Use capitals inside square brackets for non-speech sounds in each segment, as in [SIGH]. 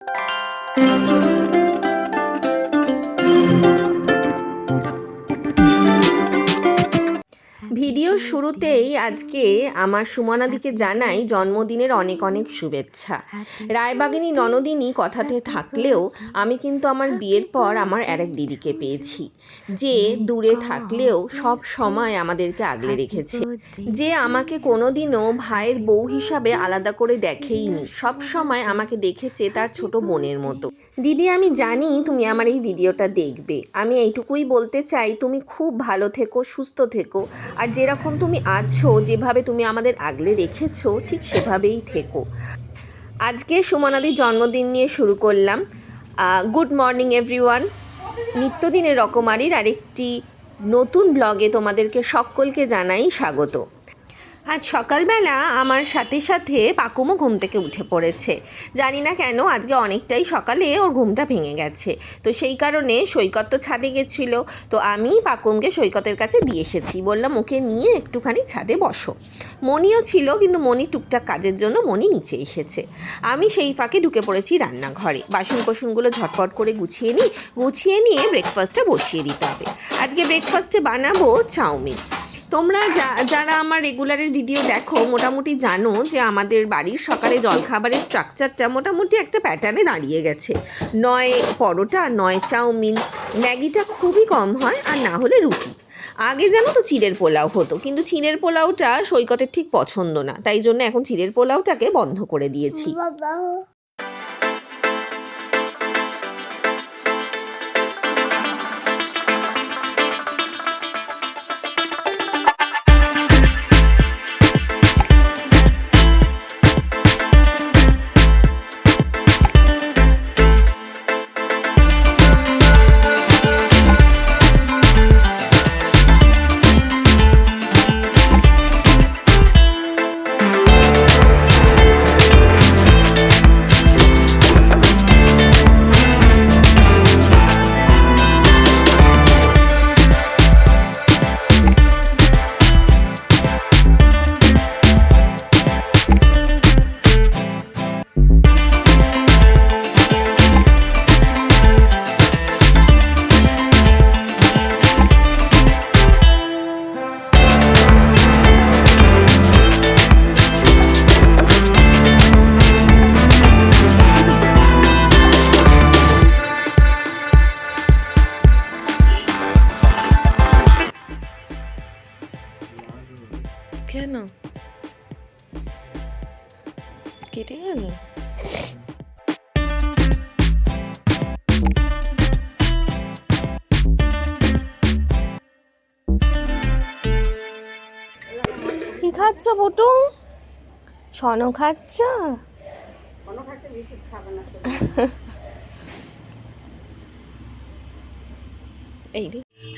Thank you. ভিডিওর শুরুতেই আজকে আমার সুমনাদিকে জানাই জন্মদিনের অনেক অনেক শুভেচ্ছা। রায়বাগিনী ননদিনী কথাতে থাকলেও আমি কিন্তু আমার বিয়ের পর আমার আরেক দিদিকে পেয়েছি, যে দূরে থাকলেও সব সময় আমাদেরকে আগলে রেখেছে। যে আমাকে কোনোদিনও ভাইয়ের বউ হিসাবে আলাদা করে দেখেইনি, সব সময় আমাকে দেখেছে তার ছোট বোনের মতো। দিদি আমি জানি তুমি আমার এই ভিডিওটা দেখবে, আমি এইটুকুই বলতে চাই, তুমি খুব ভালো থেকো, সুস্থ থেকো, আর যেরকম তুমি আছো, যেভাবে তুমি আমাদের আগলে রেখেছো, ঠিক সেভাবেই থেকো। আজকে সুমনাদির জন্মদিন নিয়ে শুরু করলাম। গুড মর্নিং এভরিওয়ান নিত্যদিনের রকমারির আরেকটি নতুন ব্লগে তোমাদেরকে সকলকে জানাই স্বাগত। আজ সকালবেলা আমার সাথে সাথে পাকুমও ঘুম থেকে উঠে পড়েছে। জানি না কেন আজকে অনেকটাই সকালে ওর ঘুমটা ভেঙে গেছে। তো সেই কারণে সৈকত তো ছাদে গেছিল। তো আমি পাকুমকে সৈকতের কাছে দিয়ে এসেছি। বললাম, ওকে নিয়ে একটুখানি ছাদে বসো। মনিও ছিল, কিন্তু মনি টুকটাক কাজের জন্য মনি নিচে এসেছে। আমি সেই ফাঁকে ঢুকে পড়েছি রান্নাঘরে। বাসন কোসনগুলো ঝটপট করে গুছিয়ে নিই। গুছিয়ে নিয়ে ব্রেকফাস্টটা বসিয়ে দিতে হবে। আজকে ব্রেকফাস্টে বানাবো চাউমিন। তোমরা যারা আমার রেগুলারের ভিডিও দেখো, মোটামুটি জানো যে আমাদের বাড়ির সকালে জলখাবারের স্ট্রাকচারটা মোটামুটি একটা প্যাটার্নে দাঁড়িয়ে গেছে। নয় পরোটা, নয় চাউমিন, ম্যাগিটা খুবই কম হয় আর না হলে রুটি। আগে জানো তো চিড়ের পোলাও হতো, কিন্তু চিড়ের পোলাওটা সৈকতের ঠিক পছন্দ না, তাই জন্য এখন চিড়ের পোলাওটাকে বন্ধ করে দিয়েছি। কেটে গেল কি খাচ্ছ বটু? সন খাচ্ছ? এই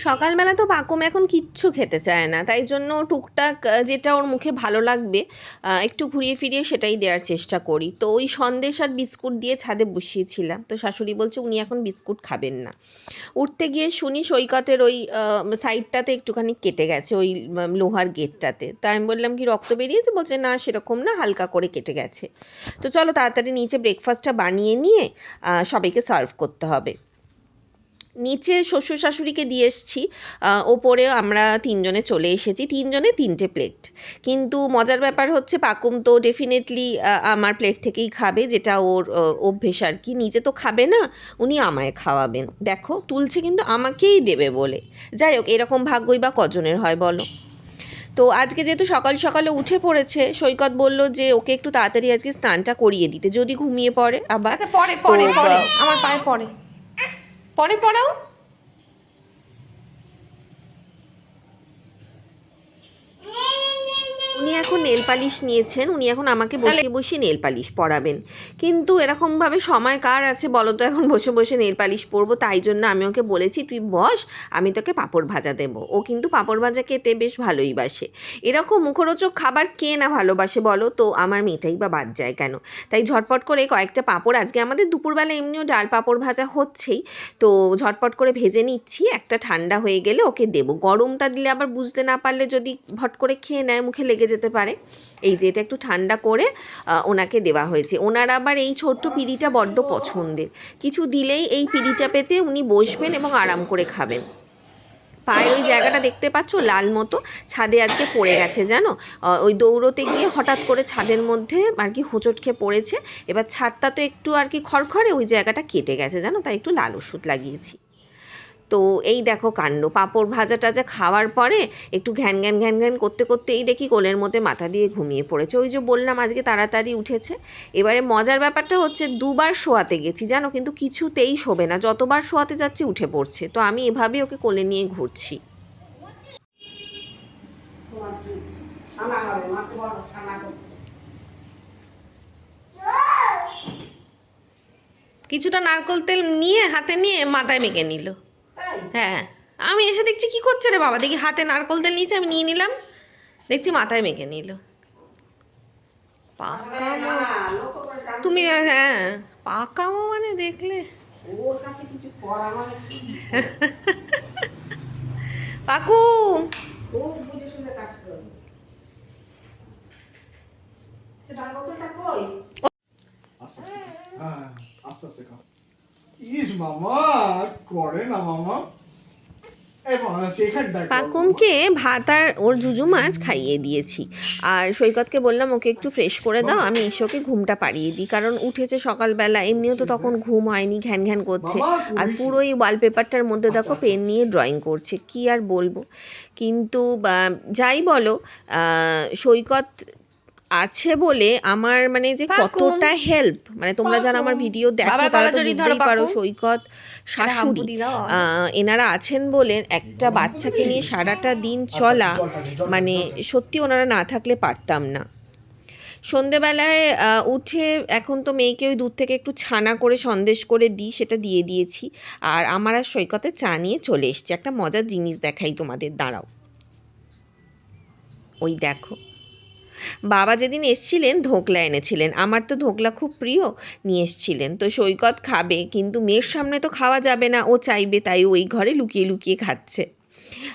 সকালবেলা তো বাকুম এখন কিচ্ছু খেতে চায় না, তাই জন্য টুকটাক যেটা ওর মুখে ভালো লাগবে একটু ঘুরিয়ে ফিরিয়ে সেটাই দেওয়ার চেষ্টা করি। তো ওই সন্দেশ আর বিস্কুট দিয়ে ছাদে বসিয়েছিলাম, তো শাশুড়ি বলছে উনি এখন বিস্কুট খাবেন না। উঠতে গিয়ে শুনি সৈকতের ওই সাইডটাতে একটুখানি কেটে গেছে, ওই লোহার গেটটাতে। তা আমি বললাম, কি রক্ত বেরিয়েছে? বলছে, না, সেরকম না, হালকা করে কেটে গেছে। তো চলো তাড়াতাড়ি নিচে ব্রেকফাস্টটা বানিয়ে নিয়ে সবাইকে সার্ভ করতে হবে। নিচে শ্বশুর শাশুড়িকে দিয়ে এসেছি ওপরে আমরা তিনজনে চলে এসেছি তিনজনে তিনটে প্লেট কিন্তু মজার ব্যাপার হচ্ছে পাকুম তো ডেফিনেটলি আমার প্লেট থেকেই খাবে যেটা ওর অভ্যেস আর কি। নিজে তো খাবে না উনি আমায় খাওয়াবেন। দেখো তুলছে কিন্তু আমাকেই দেবে বলে। যাই হোক এরকম ভাগ্যই বা কজনের হয় বলো? তো আজকে যেহেতু সকাল সকালে উঠে পড়েছে সৈকত বলল যে ওকে একটু তাড়াতাড়ি আজকে স্নানটা করিয়ে দিতে যদি ঘুমিয়ে পড়ে আবার। আচ্ছা পরে পরে আমার পায়ে পরে পরে পড়াও উনি এখন নেল পালিশ নিয়েছেন উনি এখন আমাকে বসে বসিয়ে নেল পালিশ পরাবেন। কিন্তু এরকমভাবে সময় কার আছে বলো তো? এখন বসে বসে নেল পালিশ পরবো তাই জন্য আমি ওকে বলেছি তুই বস আমি তোকে পাঁপড় ভাজা দেবো। ও কিন্তু পাঁপড় ভাজা খেতে বেশ ভালোই বাসে। এরকম মুখরোচক খাবার কে না ভালোবাসে বলো তো? আমার মেয়েটাই বা বাদ যায় কেন? তাই ঝটপট করে কয়েকটা পাঁপড় আজকে আমাদের দুপুরবেলা এমনিও ডাল পাঁপড় ভাজা হচ্ছেই তো ঝটপট করে ভেজে নিচ্ছি একটা ঠান্ডা হয়ে গেলে ওকে দেবো। গরমটা দিলে আবার বুঝতে না পারলে যদি ভট করে খেয়ে নেয় মুখে লেগে যেতে পারে। এই যে এটা একটু ঠান্ডা করে ওনাকে দেওয়া হয়েছে। ওনার আবার এই ছোট্ট পিড়িটা বড্ড পছন্দের। কিছু দিলেই এই পিড়িটা পেতে উনি বসবেন এবং আরাম করে খাবেন। পায়ে ওই জায়গাটা দেখতে পাচ্ছ, লাল মতো, ছাদে আজকে পড়ে গেছে, জানো? ওই দৌড়তে গিয়ে হঠাৎ করে ছাদের মধ্যে আর কি হোঁচট খেয়ে পড়েছে। এবার ছাদটা তো একটু আর কি খড়খড়ে, ওই জায়গাটা কেটে গেছে, জানো? তাই একটু লাল ওষুধ লাগিয়েছি। তো এই দেখো কাণ্ড। পাঁপড় ভাজা টাজা খাওয়ার পরে একটু ঘ্যান ঘ্যান ঘ্যান ঘ্যান করতে করতেই দেখি কোলের মধ্যে মাথা দিয়ে ঘুমিয়ে পড়েছে। ওই যে বললাম আজকে তাড়াতাড়ি উঠেছে। এবারে মজার ব্যাপারটা হচ্ছে দুবার শোয়াতে গেছি, জানো? কিন্তু কিছুতেই শোবে না। যতবার শোয়াতে যাচ্ছি উঠে পড়ছে। তো আমি এভাবে ওকে কোলে নিয়ে ঘুরছি। করতে কিছুটা নারকোল তেল নিয়ে, হাতে নিয়ে মাথায় মেখে নিল। হ্যাঁ আমি এসে দেখছি কি করছে রে বাবা? দেখি হাতে নারকোল তেল নিয়েছে আমি নিয়ে নিলাম। দেখছি মাথায় মেখে নিল। পাকা তুমি হ্যাঁ পাকা মা মানে দেখলে। ওর কাছে কিছু করা মানে? [LAUGHS] পাকু! কই? ইস মামা করে না মামা। পাকুমকে ভাত আর ওর জুজু মাছ খাইয়ে দিয়েছি। আর সৈকতকে বললাম ওকে একটু ফ্রেশ করে দাও আমি এসে ঘুমটা পাড়িয়ে দিই। কারণ উঠেছে সকালবেলা এমনিও তো তখন ঘুম হয়নি ঘ্যান ঘ্যান করছে আর পুরো এই ওয়ালপেপারটার মধ্যে দেখো পেন নিয়ে ড্রয়িং করছে। কি আর বলব? কিন্তু যাই বলো সৈকত আছে বলে আমার মানে যে কতটা হেল্প মানে তোমরা যারা আমার ভিডিও দেখো তারা তো বুঝতেই পারো সৈকত শাশুড়ি। এনারা আছেন বলে একটা বাচ্চাকে নিয়ে সারাটা দিন চলা মানে সত্যি ওনারা না থাকলে পারতাম না। সন্ধেবেলায় উঠে এখন তো মেয়েকে ওই দূর থেকে একটু ছানা করে সন্দেশ করে দিই সেটা দিয়ে দিয়েছি। আর আমার আর সৈকতে চা নিয়ে চলে এসছে। একটা মজার জিনিস দেখাই তোমাদের দাঁড়াও। ওই দেখো। বাবা যেদিন এসছিলেন, ধোকলা এনেছিলেন। আমার তো ধোকলা খুব প্রিয়, নিয়ে এসছিলেন। তো সৈকত খাবে, কিন্তু মেয়ের সামনে তো খাওয়া যাবে না। ও চাইবে, তাই ওই ঘরে লুকিয়ে লুকিয়ে খাচ্ছে।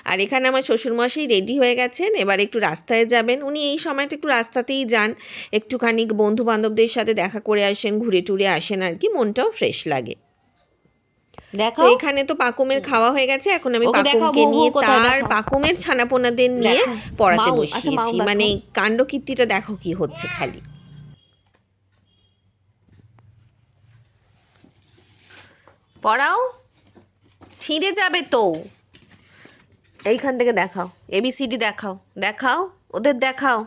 আর এখানে আমার শ্বশুরমশাই রেডি হয়ে গেছেন। এবার একটু রাস্তায় যাবেন। উনি এই সময়টা একটু রাস্তাতেই যান। একটুখানি বন্ধু বান্ধবদের সাথে দেখা করে আসেন, ঘুরে টুরে আসেন আর কি। মনটাও ফ্রেশ লাগে। দেখো। এখানে তো পাকুমের খাওয়া হয়ে গেছে এখন আমি পাকুমকে নিয়ে তার পাকুমের ছানাপোনাদের নিয়ে পড়াতে আচ্ছা, বসিয়েছি দেখাও। মানে কাণ্ডকীর্তিটা দেখো কি হচ্ছে খালি। পড়াও। ছিঁড়ে যাবে তো। এইখান থেকে দেখাও। এবিসিডি দেখাও। দেখাও। ওদের দেখাও।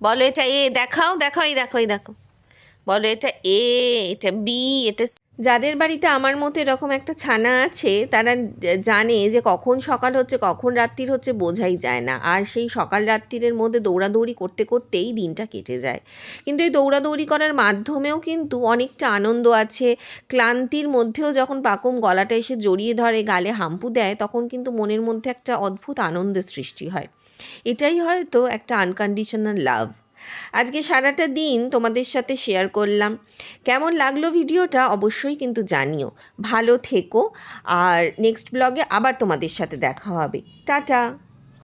বলো এটা এ দেখাও দেখাও এই দেখো এই দেখো বলো এটা এ এটা বি এটা। যাদের বাড়িতে আমার মতো এরকম একটা ছানা আছে, তারা জানে যে কখন সকাল হচ্ছে, কখন রাত্রির হচ্ছে বোঝাই যায় না। আর সেই সকাল রাত্রিরের মধ্যে দৌড়াদৌড়ি করতে করতেই দিনটা কেটে যায়। কিন্তু এই দৌড়াদৌড়ি করার মাধ্যমেও কিন্তু অনেকটা আনন্দ আছে। ক্লান্তির মধ্যেও যখন পাকুম গলাটা এসে জড়িয়ে ধরে, গালে হাম্পু দেয়, তখন কিন্তু মনের মধ্যে একটা অদ্ভুত আনন্দের সৃষ্টি হয়। এটাই হয়তো একটা আনকন্ডিশনাল লাভ আজকে সারাটা দিন তোমাদের সাথে শেয়ার করলাম। কেমন লাগল ভিডিওটা অবশ্যই কিন্তু জানিও। ভালো থেকো। আর নেক্সট ব্লগে আবার তোমাদের সাথে দেখা হবে। টাটা!